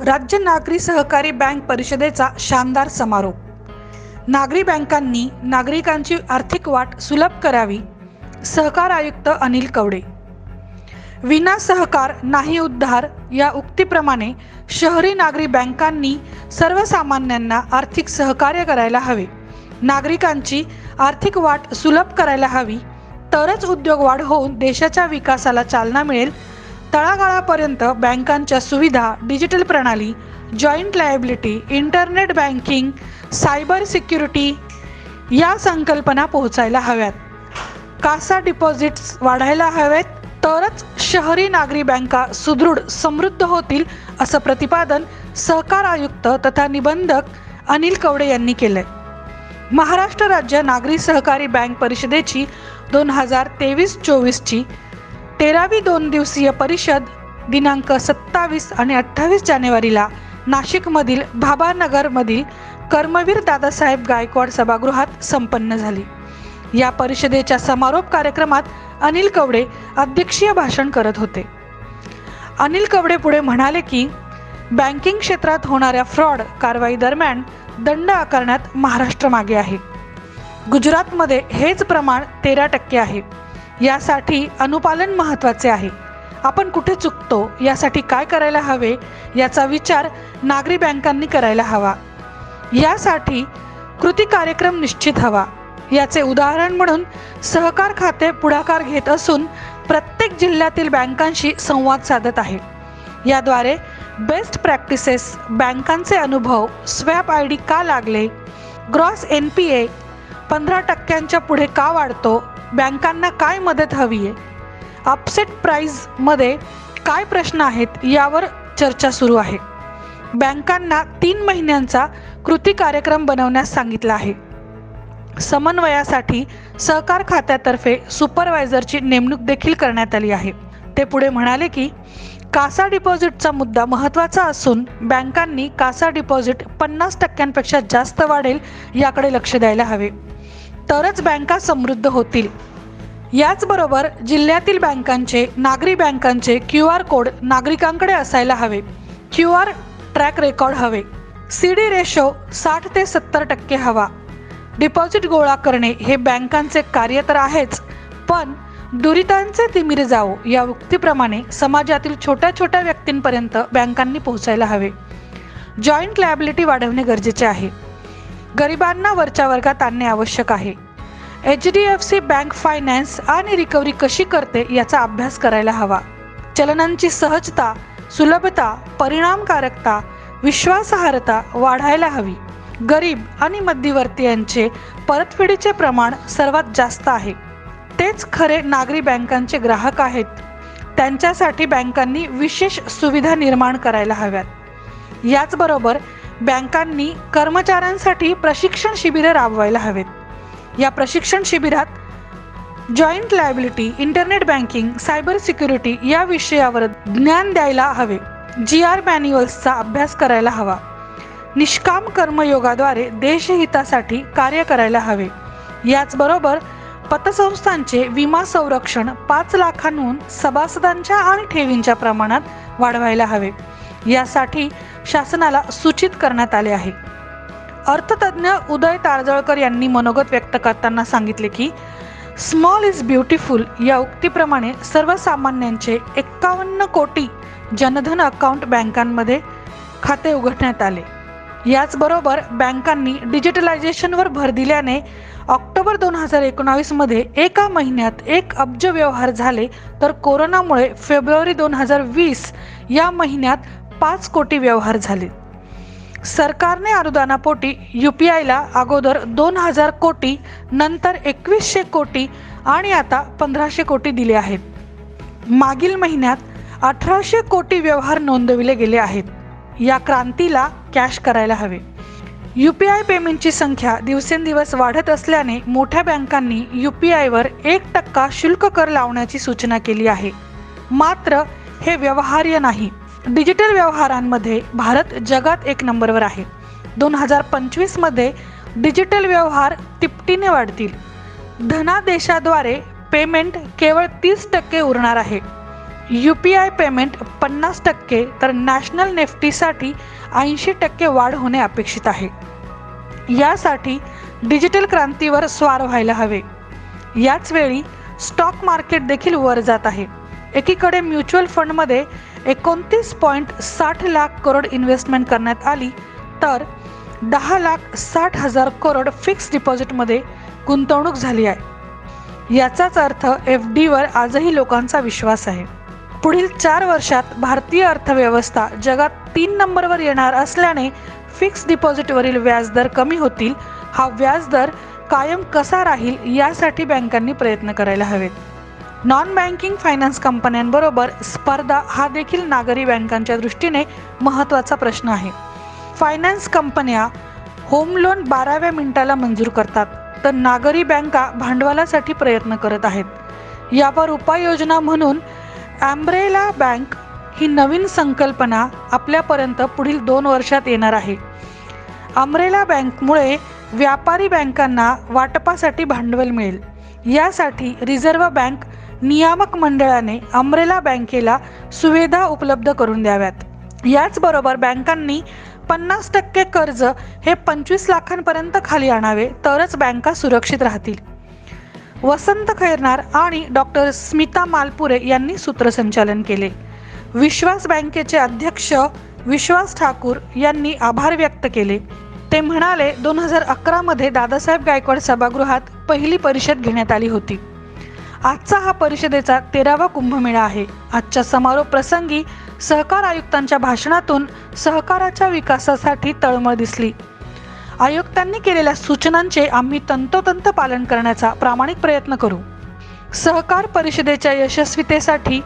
राज्य नागरी सहकारी बँक परिषदेचा शानदार समारोप. नागरी बँकांनी नागरिकांची आर्थिक वाट सुलभ करावी सहकार आयुक्त अनिल कवडे. विना सहकार नाही उद्धार या उक्तीप्रमाणे शहरी नागरी बँकांनी सर्वसामान्यांना आर्थिक सहकार्य करायला हवे नागरिकांची आर्थिक वाट सुलभ करायला हवी तरच उद्योग वाढ होऊन देशाच्या विकासाला चालना मिळेल तळागाळापर्यंत बँकांच्या सुविधा डिजिटल प्रणाली joint liability internet banking cyber security या संकल्पना पोहोचायला हव्यात. कासा डिपॉझिट्स वाढायला हवेत तरच शहरी नागरी बँका सुदृढ समृद्ध होतील असं प्रतिपादन सहकार आयुक्त तथा निबंधक अनिल कवडे यांनी केलंय. महाराष्ट्र राज्य नागरी सहकारी बँक परिषदेची दोन हजार तेवीस चोवीसची तेरावी दोन दिवसीय परिषद दिनांक सत्तावीस आणि अठ्ठावीस जानेवारीला नाशिकमधील भाभानगरमधील कर्मवीर दादासाहेब गायकवाड सभागृहात संपन्न झाली. या परिषदेच्या समारोप कार्यक्रमात अनिल कवडे अध्यक्षीय भाषण करत होते. अनिल कवडे पुढे म्हणाले की बँकिंग क्षेत्रात होणाऱ्या फ्रॉड कारवाई दरम्यान दंड आकारण्यात महाराष्ट्र मागे आहे. गुजरातमध्ये हेच प्रमाण तेरा टक्के आहे. यासाठी अनुपालन महत्त्वाचे आहे. आपण कुठे चुकतो यासाठी काय करायला हवे याचा विचार नागरी बँकांनी करायला हवा. यासाठी कृती कार्यक्रम निश्चित हवा. याचे उदाहरण म्हणून सहकार खाते पुढाकार घेत असून प्रत्येक जिल्ह्यातील बँकांशी संवाद साधत आहे. याद्वारे बेस्ट प्रॅक्टिसेस बँकांचे अनुभव स्वॅप आय डी का लागले ग्रॉस एन पी ए पंधरा टक्क्यांच्या पुढे का वाढतो बँकांना काय मदत हवी आहे? अपसेट प्राईजमध्ये काय प्रश्न आहेत यावर चर्चा सुरू आहे. बँकांना तीन महिन्यांचा कृती कार्यक्रम बनवण्यास सांगितला आहे. समन्वयासाठी सहकार खात्यातर्फे सुपरवायझरची नेमणूक देखील करण्यात आली आहे. ते पुढे म्हणाले की कासा डिपॉझिटचा मुद्दा महत्त्वाचा असून बँकांनी कासा डिपॉझिट पन्नास टक्क्यांपेक्षा जास्त वाढेल याकडे लक्ष द्यायला हवे. तरच बँका समृद्ध होतील. याचबरोबर जिल्ह्यातील बँकांचे नागरी बँकांचे क्यू आर कोड नागरिकांकडे असायला हवे. क्यू आर ट्रॅक रेकॉर्ड हवे. सी डी रेशो साठ ते सत्तर टक्के हवा. डिपॉझिट गोळा करणे हे बँकांचे कार्य तर आहेच पण दुरितांचे तिमिर जावो या उक्तीप्रमाणे समाजातील छोट्या छोट्या व्यक्तींपर्यंत बँकांनी पोहोचायला हवे. जॉईंट लायबिलिटी वाढवणे गरजेचे आहे. गरिबांना वरच्या वर्गात आणणे आवश्यक आहे. H D F C bank finance आणि रिकव्हरी कशी करते याचा अभ्यास करायला हवा. चलनांची सहजता सुलभता परिणामकारकता विश्वासार्हता वाढायला हवी. गरीब आणि मध्यवर्तीयांचे परतफेडीचे प्रमाण सर्वात जास्त आहे. तेच खरे नागरी बँकांचे ग्राहक आहेत. त्यांच्यासाठी बँकांनी विशेष सुविधा निर्माण करायला हव्यात. याचबरोबर बँकांनी कर्मचाऱ्यांसाठी प्रशिक्षण शिबिरे राबवायला हवेत. या प्रशिक्षण शिबिरात joint liability internet banking cyber security या विषयावर ज्ञान द्यायला हवे. जी आर मॅन्युअल्सचा अभ्यास करायला हवा. निष्काम कर्मयोगाद्वारे देशहितासाठी कार्य करायला हवे. याचबरोबर पतसंस्थांचे विमा संरक्षण पाच लाखांहून सभासदांच्या आणि ठेवींच्या प्रमाणात वाढवायला हवे. यासाठी शासनाला सूचित करण्यात आले आहे. अर्थतज्ञ उदय ताळजळकर यांनी मनोगत व्यक्त करताना सांगितले की स्मॉल इज ब्युटिफुल या उक्तीप्रमाणे सर्वसामान्यांचे एक्कावन्न कोटी जनधन अकाउंट बँकांमध्ये खाते उघडण्यात आले. याचबरोबर बँकांनी डिजिटलायझेशनवर भर दिल्याने ऑक्टोबर दोन हजार एकोणावीसमध्ये एका महिन्यात एक अब्ज व्यवहार झाले. तर कोरोनामुळे फेब्रुवारी दोन हजार वीस या महिन्यात पाच कोटी व्यवहार झाले. सरकारने अनुदानापोटी यू पी आयला अगोदर दोन हजार कोटी नंतर एकवीसशे कोटी आणि आता पंधराशे कोटी दिले आहेत. मागील महिन्यात अठराशे कोटी व्यवहार नोंदविले गेले आहेत. या क्रांतीला कॅश करायला हवे. यू पी आय पेमेंटची संख्या दिवसेंदिवस वाढत असल्याने मोठ्या बँकांनी यू पी आयवर एक टक्का शुल्क कर लावण्याची सूचना केली आहे. मात्र हे व्यवहार्य नाही. डिजिटल व्यवहारांमध्ये भारत जगात एक नंबरवर आहे. दोन हजार पंचवीसमध्ये डिजिटल व्यवहार तिपटीने वाढतील. धनादेशाद्वारे पेमेंट केवळ तीस टक्के उरणार आहे. यू पी आय पेमेंट पन्नास टक्के तर नॅशनल नेफ्टीसाठी ऐंशी टक्के वाढ होणे अपेक्षित आहे. यासाठी डिजिटल क्रांतीवर स्वार व्हायला हवे. याच वेळी स्टॉक मार्केट देखील वर जात आहे. एकीकडे म्युच्युअल फंडमध्ये एकोणतीस पॉईंट साठ लाख करोड इन्व्हेस्टमेंट करण्यात आली. तर दहा लाख साठ हजार करोड फिक्स डिपॉझिटमध्ये गुंतवणूक झाली आहे. याचाच अर्थ एफ डीवर आजही लोकांचा विश्वास आहे. पुढील चार वर्षात भारतीय अर्थव्यवस्था जगात तीन नंबरवर येणार असल्याने फिक्स डिपॉझिटवरील व्याजदर कमी होतील. हा व्याजदर कायम कसा राहील यासाठी बँकांनी प्रयत्न करायला हवेत. नॉन बँकिंग फायनान्स कंपन्यांबरोबर स्पर्धा हा देखील नागरी बँकांच्या दृष्टीने महत्त्वाचा प्रश्न आहे. फायनान्स कंपन्या होम लोन बाराव्या मिनिटाला मंजूर करतात. तर नागरी बँका भांडवलासाठी प्रयत्न करत आहेत. यावर उपाययोजना म्हणून ॲम्ब्रेला बँक ही नवीन संकल्पना आपल्यापर्यंत पुढील दोन वर्षात येणार आहे. अमरेला बँकमुळे व्यापारी बँकांना वाटपासाठी भांडवल मिळेल. यासाठी रिझर्व्ह बँक नियामक मंडळाने अमरेला बँकेला सुविधा उपलब्ध करून द्याव्यात. याचबरोबर बँकांनी पन्नास टक्के कर्ज हे पंचवीस लाखांपर्यंत खाली आणावे तरच बँका सुरक्षित राहतील. वसंत खैरनार आणि डॉक्टर स्मिता मालपुरे यांनी सूत्रसंचालन केले. विश्वास बँकेचे अध्यक्ष विश्वास ठाकूर यांनी आभार व्यक्त केले. ते म्हणाले दोन हजार अकरामध्ये दादासाहेब गायकवाड सभागृहात पहिली परिषद घेण्यात आली होती. आजचा हा परिषदेचा तेरावा कुंभमेळा आहे. आजच्या समारोप प्रसंगी सहकार आयुक्तांच्या भाषणातून सहकाराच्या विकासासाठी तळमळ दिसली. आयुक्तांनी केलेल्या सूचनांचे आम्ही तंतोतंत पालन करण्याचा प्रामाणिक प्रयत्न करू. सहकार परिषदेच्या यशस्वीतेसाठी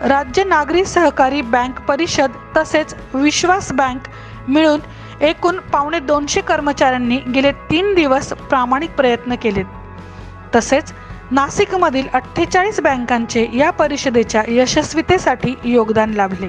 राज्य नागरी सहकारी बँक परिषद तसेच विश्वास बँक मिळून एकूण पावणे दोनशे कर्मचाऱ्यांनी गेले तीन दिवस प्रामाणिक प्रयत्न केलेत. तसेच नाशिकमधील अठ्ठेचाळीस बँकांचे या परिषदेच्या यशस्वीतेसाठी योगदान लाभले.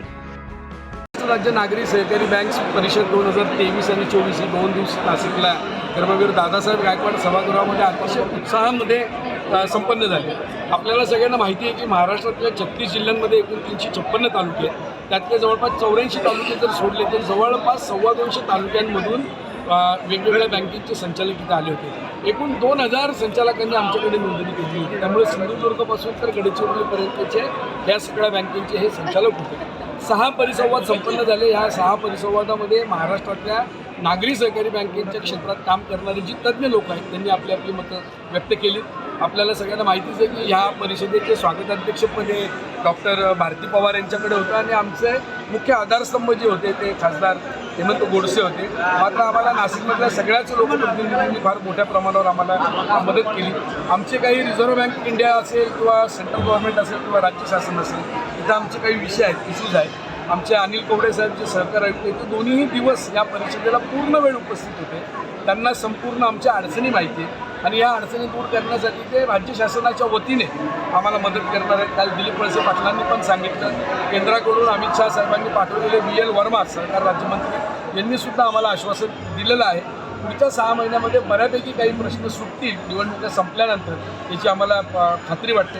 राज्य नागरी सहकारी बँक परिषद दोन हजार तेवीस आणि चोवीस ही दोन दिवस नाशिकला कर्मवीर दादासाहेब गायकवाड सभागृहामध्ये अतिशय उत्साहामध्ये संपन्न झाले. आपल्याला सगळ्यांना माहिती आहे की महाराष्ट्रातल्या छत्तीस जिल्ह्यांमध्ये एकूण तीनशे छप्पन्न तालुके आहेत. त्यातले जवळपास चौऱ्याऐंशी तालुके जर सोडले तर जवळपास सव्वा दोनशे तालुक्यांमधून वेगवेगळ्या बँकेचे संचालक इथे आले होते. एकूण दोन हजार संचालकांनी आमच्याकडे नोंदणी केली होती. त्यामुळे सिंधुदुर्गपासून तर गडचिरोलीपर्यंतचे या सगळ्या बँकेचे हे संचालक होते. सहा परिसंवाद संपन्न झाले. ह्या सहा परिसंवादामध्ये महाराष्ट्रातल्या नागरी सहकारी बँकेच्या क्षेत्रात काम करणारे जी तज्ज्ञ लोक आहेत त्यांनी आपली आपली मतं व्यक्त केली आपल्याला सगळ्यांना माहितीच आहे की ह्या परिषदेचे स्वागताध्यक्षपदे डॉक्टर भारती पवार यांच्याकडे होतं आणि आमचे मुख्य आधारस्तंभ जे होते ते खासदार हेमंत गोडसे होते. मात्र आम्हाला नाशिकमधल्या सगळ्याच लोकप्रतिनिधींनी फार मोठ्या प्रमाणावर आम्हाला मदत केली. आमचे काही रिझर्व्ह बँक इंडिया असेल किंवा सेंट्रल गव्हर्नमेंट असेल किंवा राज्य शासन असेल इथं आमचे काही विषय आहेत इश्यूज आहेत. आमचे अनिल कोवडे साहेब जे सहकार आयुक्त आहेत. ते दोन्हीही दिवस या परिषदेला पूर्ण वेळ उपस्थित होते. त्यांना संपूर्ण आमच्या अडचणी माहिती आहेत आणि या अडचणी दूर करण्यासाठी ते राज्य शासनाच्या वतीने आम्हाला मदत करणार आहेत. काल दिलीप वळसे पाटलांनी पण सांगितलं. केंद्राकडून अमित शहा साहेबांनी पाठवलेले बी एल वर्मा सरकार राज्यमंत्री यांनी सुद्धा आम्हाला आश्वासन दिलेलं आहे. पुढच्या सहा महिन्यामध्ये बऱ्यापैकी काही प्रश्न सुटतील. निवडणुका संपल्यानंतर याची आम्हाला खात्री वाटते.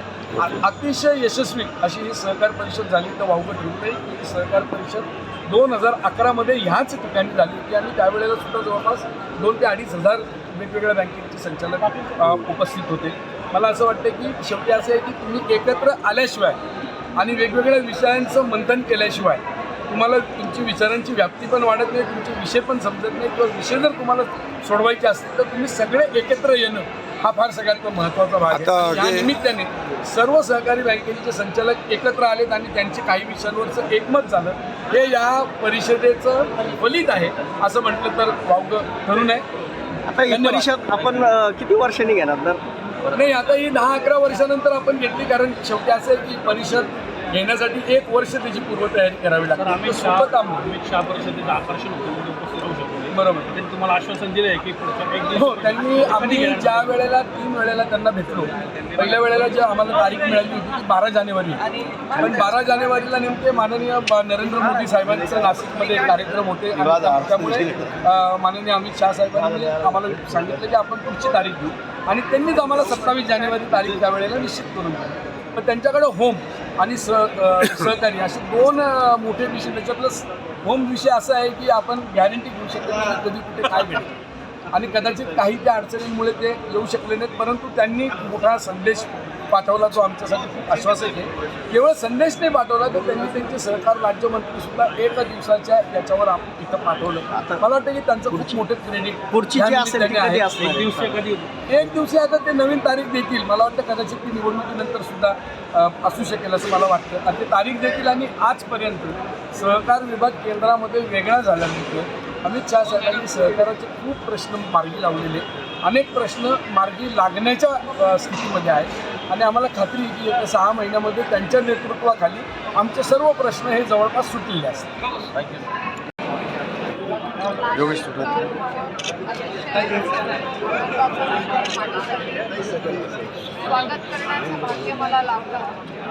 अतिशय यशस्वी अशी ही सहकार परिषद झाली. तर वावगं ठेवू नये ही सहकार परिषद दोन हजार अकरामध्ये ह्याच ठिकाणी झाली होती. आणि त्यावेळेला सुद्धा जवळपास दोन ते अडीच हजार वेगवेगळ्या बँकेचे संचालक उपस्थित होते. मला असं वाटतं की शेवटी असं आहे की तुम्ही एकत्र आल्याशिवाय आणि वेगवेगळ्या विषयांचं मंथन केल्याशिवाय तुम्हाला तुमची विचारांची व्याप्ती पण वाढत नाही तुमचे विषय पण समजत नाही किंवा विषय जर तुम्हाला सोडवायचे असतील तर तुम्ही सगळे एकत्र येणं हा फार सगळ्यात महत्त्वाचा भाग आहे. या निमित्ताने सर्व सहकारी बँकेचे संचालक एकत्र आलेत आणि त्यांचे काही विषयांवरचं एकमत झालं. हे या परिषदेचं फलित आहे असं म्हटलं तर वावगं ठरू नये. आता ही. परिषद आपण किती वर्षांनी घेणार तर? नाही आता ही दहा अकरा वर्षानंतर आपण घेतली कारण शेवटी असं आहे की परिषद घेण्यासाठी एक वर्ष त्याची पूर्वतयारी करावी लागते. अमित शहा. अमित परिषदेचं आकर्षण होतं म्हणजे बरोबर. त्यांनी तुम्हाला आश्वासन दिलं आहे की पुढच्या एक हो त्यांनी आम्ही ज्या वेळेला तीन वेळेला त्यांना भेटलो. पहिल्या वेळेला जे आम्हाला तारीख मिळाली होती ती बारा जानेवारी. पण बारा जानेवारीला नेमके माननीय नरेंद्र मोदी साहेबांचे नाशिकमध्ये कार्यक्रम होते. त्यामुळे माननीय अमित शहा साहेबांनी आम्हाला सांगितलं की आपण पुढची तारीख घेऊ. आणि त्यांनीच आम्हाला सत्तावीस जानेवारी तारीख त्यावेळेला निश्चित करून दिली. पण त्यांच्याकडे होम आणि स सहकारी असे दोन मोठे विषय म्हणजे त्याच्यातलं होम विषय असा आहे की आपण गॅरंटी घेऊ शकतो की कधी कुठे काय भेटेल. आणि कदाचित काही त्या अडचणींमुळे ते येऊ शकले नाहीत परंतु त्यांनी मोठा संदेश पाठवला जो आमच्यासाठी खूप आश्वासक आहे. केवळ संदेश नाही पाठवला तर त्यांनी त्यांचे सहकार राज्यमंत्री सुद्धा एक दिवसाच्या याच्यावर आप- इथं पाठवलं. मला वाटतं की त्यांचं खूप मोठं क्रेडिट पुढची एक आहे? दिवशी कधी एक दिवशी आता ते नवीन तारीख देतील. मला वाटतं कदाचित ती निवडणुकीनंतर सुद्धा असू शकेल असं मला वाटतं. आणि ते तारीख देतील आणि आजपर्यंत सहकार विभाग केंद्रामध्ये वेगळा झाल्यानंतर अमित शहा साहेबांनी सहकाराचे खूप प्रश्न मार्गी लावलेले अनेक प्रश्न मार्गी लागण्याच्या स्थितीमध्ये आहेत. आणि आम्हाला खात्री आहे की येत्या सहा महिन्यामध्ये त्यांच्या नेतृत्वाखाली आमचे सर्व प्रश्न हे जवळपास सुटलेले असतील. स्वागत करण्याचं भाग्य मला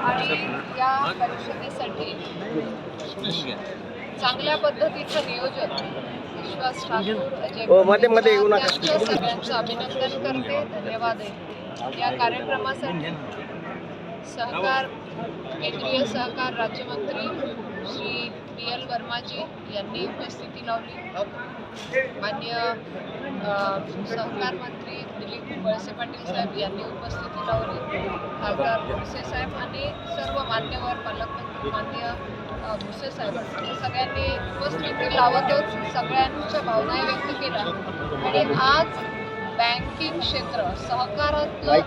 आणि या परिषदेसाठी चांगल्या पद्धतीचं नियोजन विश्वास ठाकूर अजय हो, मध्ये- मध्ये येऊ नका. यांच्या सगळ्यांचं अभिनंदन करते. धन्यवाद आहे. या कार्यक्रमासाठी सहकार केंद्रीय सहकार राज्यमंत्री श्री पी एल वर्माजी यांनी उपस्थिती लावली. मान्य सहकार मंत्री दिलीप वळसे पाटील साहेब यांनी उपस्थिती लावली. खासदार भुसे साहेब आणि सर्व मान्यवर पालकमंत्री मान्य भुसे साहेब सगळ्यांनी उपस्थिती लावतच सगळ्यांच्या भावनाही व्यक्त केल्या. आणि आज बँकिंग क्षेत्र सहकारातलं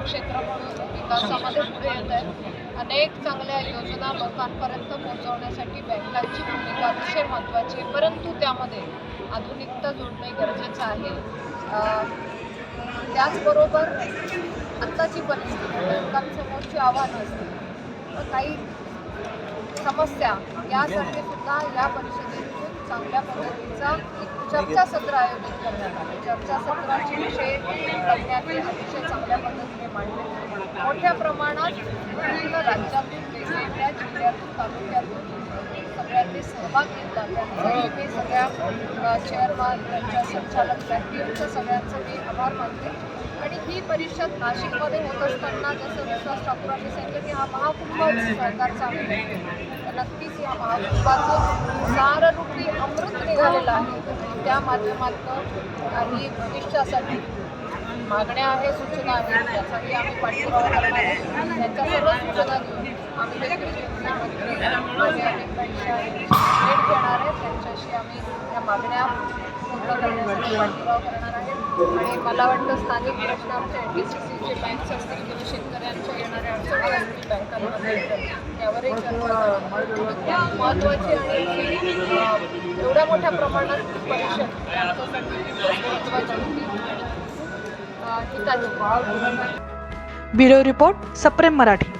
क्षेत्र म्हणून विकासामध्ये पुढे येत आहे. अनेक चांगल्या योजना लोकांपर्यंत पोहोचवण्यासाठी बँकांची भूमिका अतिशय महत्त्वाची आहे. परंतु त्यामध्ये आधुनिकता जोडणे गरजेचं आहे. त्याचबरोबर आत्ताची परिस्थिती बँकांसमोरची आव्हानं असतील काही समस्या यासाठी सुद्धा या परिषदेतून चांगल्या पद्धतीचा एक चर्चासत्र आयोजित करण्यात आले. चर्चासत्राचे विषय तज्ज्ञांनी अतिशय चांगल्या पद्धतीने मांडले मोठ्या प्रमाणात विविध राज्यातून वेगवेगळ्या जिल्ह्यातून तालुक्यातून सगळ्यांनी सहभाग घेतला. त्यांचाही मी सगळ्या चेअरमॅन त्यांच्या संचालक बँकेचं सगळ्यांचं मी आभार मानते. आणि ही परिषद नाशिकमध्ये होत असताना जसं विश्वास ठाकूरांनी सांगितलं की हा महाकुंभ सरकारचा नक्कीच या महाकुंभाचं साररूपी अमृत निघालेलं आहे. त्या माध्यमातून काही भविष्यासाठी मागण्या आहे सूचना आहे त्यासाठी आम्ही पाठपुरावा करणार आहे. त्यांच्या सर्व सूचना घेऊन आम्ही देखील केंद्रीय मंत्री अनेक भेट घेणार आहे. त्यांच्याशी आम्ही त्या मागण्या पूर्ण करण्यासाठी पाठपुरावा करणार आहे. आणि मला वाटतं स्थानिक प्रश्न आमच्या एन डी सी सीचे बँक्स असतील किंवा शेतकऱ्यांच्या येणाऱ्या अडचणी असतील बँकांमध्ये तर यावरही महत्त्वाची आणि एवढ्या मोठ्या प्रमाणात परिषद महत्त्वाची होती ब्युरो रिपोर्ट सप्रेम मराठी.